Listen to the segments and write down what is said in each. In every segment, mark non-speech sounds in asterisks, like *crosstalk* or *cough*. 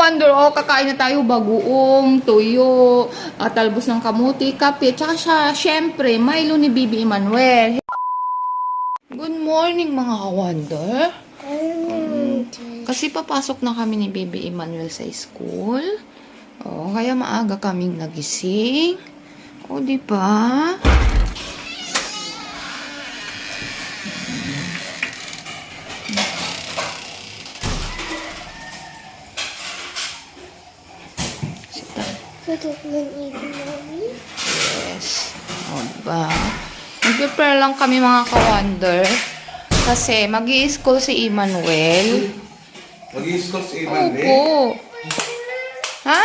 ka-wonder, oh, kakain na tayo bagoong, tuyo, at talbos ng kamuti, kape, tsaka siya, syempre, Milo ni Bibi Emmanuel. Good morning, mga ka-wonder. Kasi papasok na kami ni Bibi Emmanuel sa school. Oh, kaya maaga kaming nagising. O, di ba? Yes. O, diba? Nag-prepare lang kami mga ka-wonder. Kasi mag school si Emmanuel. Mag-i-school si Ivan eh. Opo. Ha?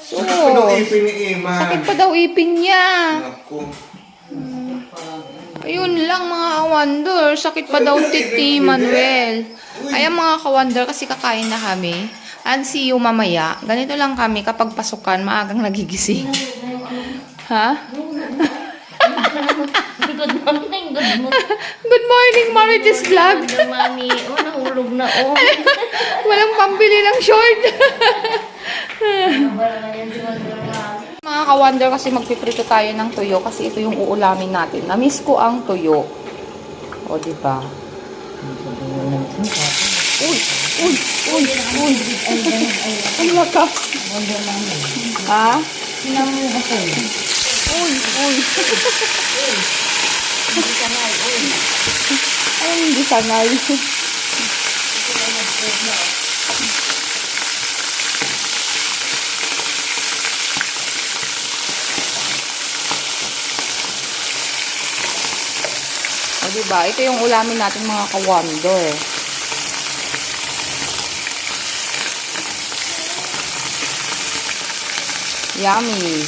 So, Sakit pa daw ipin ni Iman. sakit pa daw ipin niya. Naku. Ayun lang mga ka-wonder. Sakit pa daw titi Manuel. Ayan mga ka-wonder kasi kakain na kami. And see you mamaya. Ganito lang kami kapag pasukan, maagang nagigising. ha? Good morning, good morning. Good morning, Marites Vlog. Good mami. Oh, nahulog na oh. *laughs* Walang pambili ng short. *laughs* Mga ka-wonder kasi magpiprito tayo ng tuyo kasi ito yung uulamin natin. Namiss ko ang tuyo. O, di ba? Uy, uy, uy, uy. Ang lakas. Ha? Uy, uy. Ay, hindi sanay. O, diba? Ito yung ulamin natin mga ka-wonder. Yummy.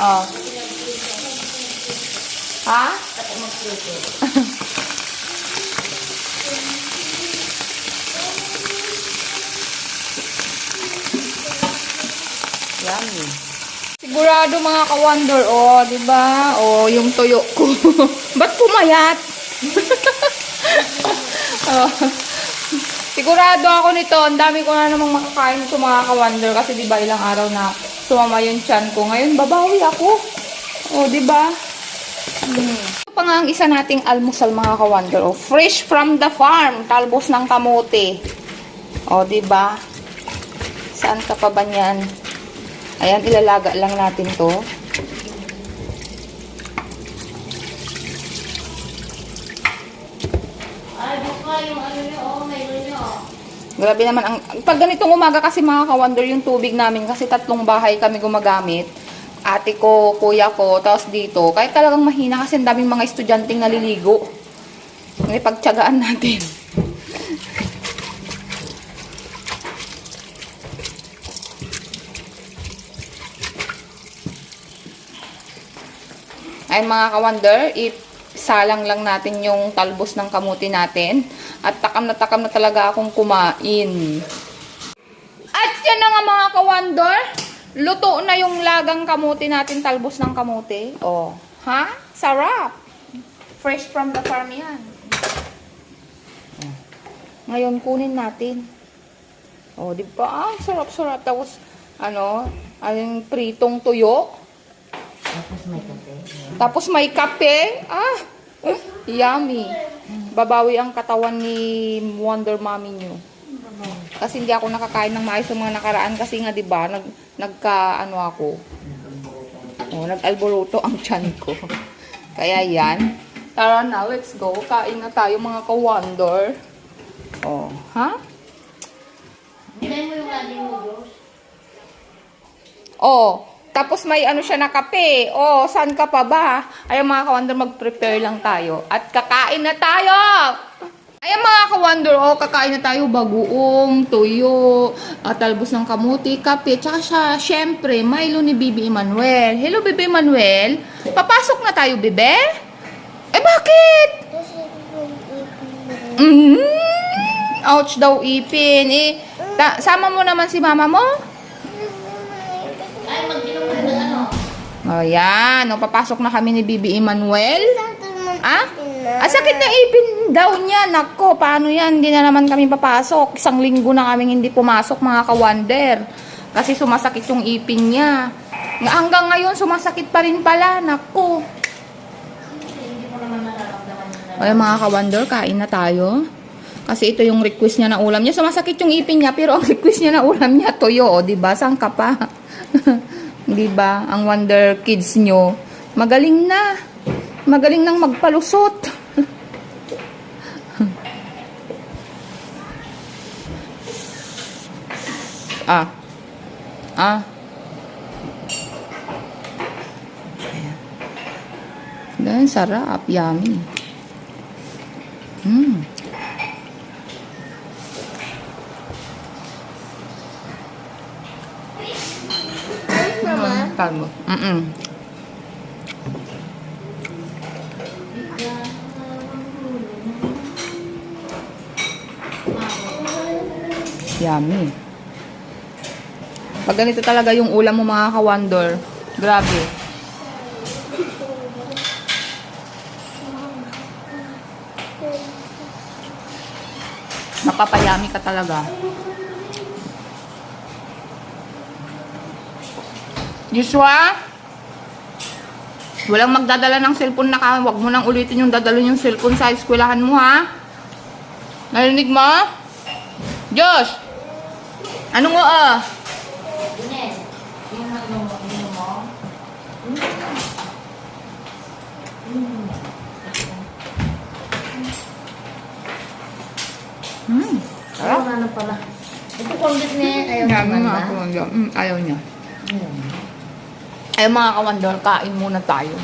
Oh. Ha? Yummy. Sigurado mga ka-wonder, oh, di ba? Oh, yung tuyo ko. *laughs* Ba't pumayat? oh. Sigurado ako nito, ang dami ko na namang makakain sa mga ka-wonder kasi di ba ilang araw na sumama yung chan ko. Ngayon, babawi ako. Oh, di ba? Hmm. Ito pa nga ang isa nating almusal mga ka-wonder. Oh, fresh from the farm, talbos ng kamote. Oh, di ba? Saan ka pa ba niyan? Ayan, ilalaga lang natin to. Ay, buka yung ano niyo. Oh, niyo. Grabe naman. Ang, pag ganitong umaga kasi mga ka-wonder yung tubig namin kasi tatlong bahay kami gumagamit. Ate ko, kuya ko, tapos dito. Kahit talagang mahina kasi ang daming mga estudyanteng naliligo. May pagtyagaan *laughs* natin. Ay mga ka-wonder, isalang lang natin yung talbos ng kamuti natin. At takam na takam na talaga akong kumain. At yan na nga mga ka-wonder. Luto na yung lagang kamuti natin, talbos ng kamuti. Oh, ha? Sarap. Fresh from the farm yan. Ngayon, kunin natin. Oh, di ba? Ah, sarap-sarap. Tapos, ano, ang pritong tuyo. Tapos may kape. Ah, uh, yummy. Babawi ang katawan ni Wonder Mommy nyo. Kasi hindi ako nakakain ng maayos sa mga nakaraan kasi nga 'di ba nag nagka ano ako. Oh, nag-alboroto ang tiyan ko. Kaya 'yan. Tara na, let's go. Kain na tayo mga ka-wonder. Oh, ha? Hinay mo yung ano mo, Diyos. Oh, tapos may ano siya na kape. Oh, saan ka pa ba? Ay mga ka-wonder, mag-prepare lang tayo. At kakain na tayo! Ayan mga ka-wonder, oh, kakain na tayo bagoong, tuyo, at talbos ng kamuti, kape, tsaka siya, syempre, Milo ni Bibi Emmanuel. Hello, Bibi Emmanuel. Papasok na tayo, Bibi? Eh, bakit? Mm, ouch daw, ipin. Eh, ta- sama mo naman si mama mo? Ay, mag-inom ka ng ano. O, yan. O, papasok na kami ni Bibi Emmanuel. Ah? Ah, sakit na ipin daw niya. Nako, paano yan? Hindi na naman kami papasok. Isang linggo na kaming hindi pumasok, mga ka-wonder. Kasi sumasakit yung ipin niya. Hanggang ngayon, sumasakit pa rin pala. Nako. Ay, mga ka-wonder, kain na tayo. Kasi ito yung request niya na ulam niya. Sumasakit yung ipin niya, pero ang *laughs* request niya na ulam niya, toyo. O, diba? Saan ka pa? *laughs* diba? Ang Wonder Kids nyo. Magaling na. Magaling nang magpalusot. *laughs* ah. Ah. Ayan. Ganun, sarap. Yummy. Mm. Mama. Kalmo. Mm-mm. Yummy. Pag ganito talaga yung ulam mo mga ka-wonder, grabe. Napapayami ka talaga. Joshua? Walang magdadala ng cellphone na ka. Huwag mo nang ulitin yung dadalhin yung cellphone sa eskwelahan mo, ha? Narinig mo? Josh! Anong oo? Ano ano mo? Hmm. Ayaw na na pala. Ito kondit niya, ayaw Ayaw naman ba? kawandor. Mm, ayaw niya. Hmm. Ayaw mga kawandor, kain muna tayo.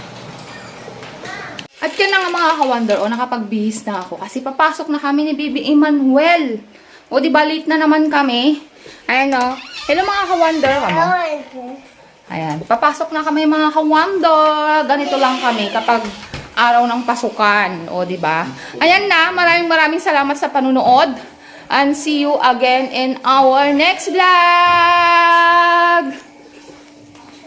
At yun na nga mga kawandor, o nakapagbihis na ako. Kasi papasok na kami ni Bibi Emmanuel. O di ba late na naman kami? Ayan o. Hello mga kawandor. Ano? Ayan. Papasok na kami mga kawandor. Ganito lang kami kapag araw ng pasukan. O, di ba? Ayan na. Maraming maraming salamat sa panunood. And see you again in our next vlog!